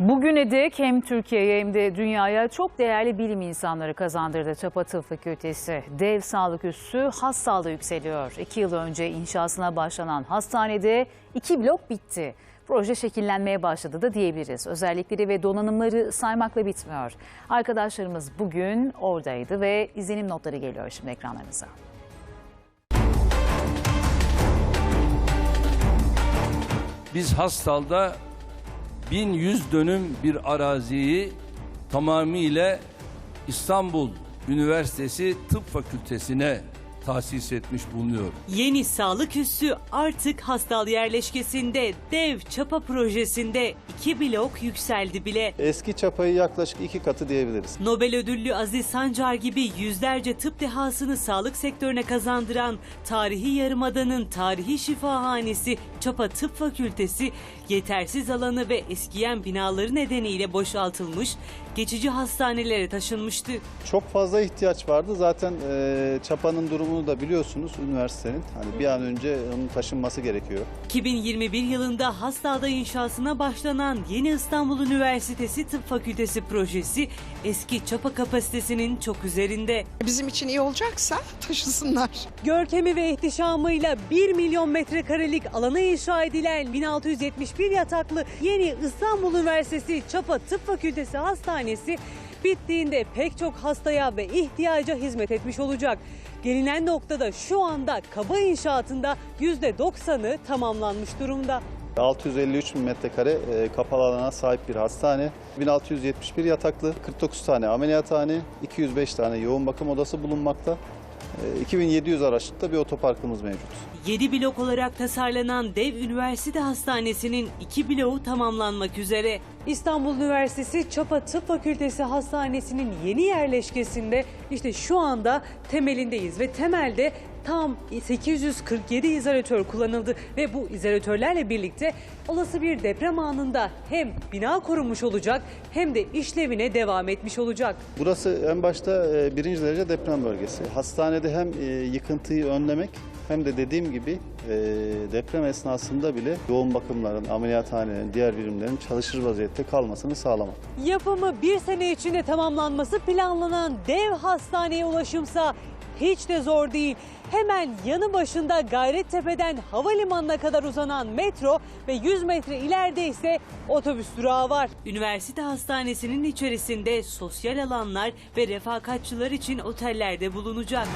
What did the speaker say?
Bugüne dek hem Türkiye'ye hem de dünyaya çok değerli bilim insanları kazandırdı Çapa Tıp Fakültesi. Dev sağlık üssü has yükseliyor. İki yıl önce inşasına başlanan hastanede iki blok bitti. Proje şekillenmeye başladı da diyebiliriz. Özellikleri ve donanımları saymakla bitmiyor. Arkadaşlarımız bugün oradaydı ve izlenim notları geliyor şimdi ekranlarınıza. Biz Hastal'da 1100 dönüm bir araziyi tamamıyla İstanbul Üniversitesi Tıp Fakültesine tahsis etmiş bulunuyor. Yeni sağlık üssü artık Hastal yerleşkesinde dev çapa projesinde iki blok yükseldi bile. Eski çapayı yaklaşık iki katı diyebiliriz. Nobel ödüllü Aziz Sancar gibi yüzlerce tıp dehasını sağlık sektörüne kazandıran tarihi yarımadanın tarihi şifahanesi Çapa Tıp Fakültesi yetersiz alanı ve eskiyen binaları nedeniyle boşaltılmış, geçici hastanelere taşınmıştı. Çok fazla ihtiyaç vardı. Zaten e, çapanın durumunu da biliyorsunuz üniversitenin. Hani bir an önce onun taşınması gerekiyor. 2021 yılında Hastal'da inşasına başlanan Yeni İstanbul Üniversitesi Tıp Fakültesi projesi eski çapa kapasitesinin çok üzerinde. Bizim için iyi olacaksa taşısınlar. Görkemi ve ihtişamıyla 1 milyon metrekarelik alana inşa edilen 1671 yataklı Yeni İstanbul Üniversitesi Çapa Tıp Fakültesi Hastanesi bittiğinde pek çok hastaya ve ihtiyaca hizmet etmiş olacak. Gelinen noktada şu anda kaba inşaatında %90'ı tamamlanmış durumda. 653 bin metrekare e, kapalı alana sahip bir hastane. 1671 yataklı, 49 tane ameliyathane, 205 tane yoğun bakım odası bulunmakta. E, 2700 araçlıkta bir otoparkımız mevcut. 7 blok olarak tasarlanan dev üniversite hastanesinin 2 bloğu tamamlanmak üzere. İstanbul Üniversitesi Çapa Tıp Fakültesi Hastanesi'nin yeni yerleşkesinde işte şu anda temelindeyiz ve temelde tam 847 izolatör kullanıldı ve bu izolatörlerle birlikte olası bir deprem anında hem bina korunmuş olacak hem de işlevine devam etmiş olacak. Burası en başta e, birinci derece deprem bölgesi. Hastanede hem e, yıkıntıyı önlemek hem de dediğim gibi e, deprem esnasında bile yoğun bakımların, ameliyathanelerin, diğer birimlerin çalışır vaziyette kalmasını sağlamak. Yapımı bir sene içinde tamamlanması planlanan dev hastaneye ulaşımsa hiç de zor değil. Hemen yanı başında Gayrettepe'den havalimanına kadar uzanan metro ve 100 metre ileride ise otobüs durağı var. Üniversite hastanesinin içerisinde sosyal alanlar ve refakatçılar için otellerde bulunacak.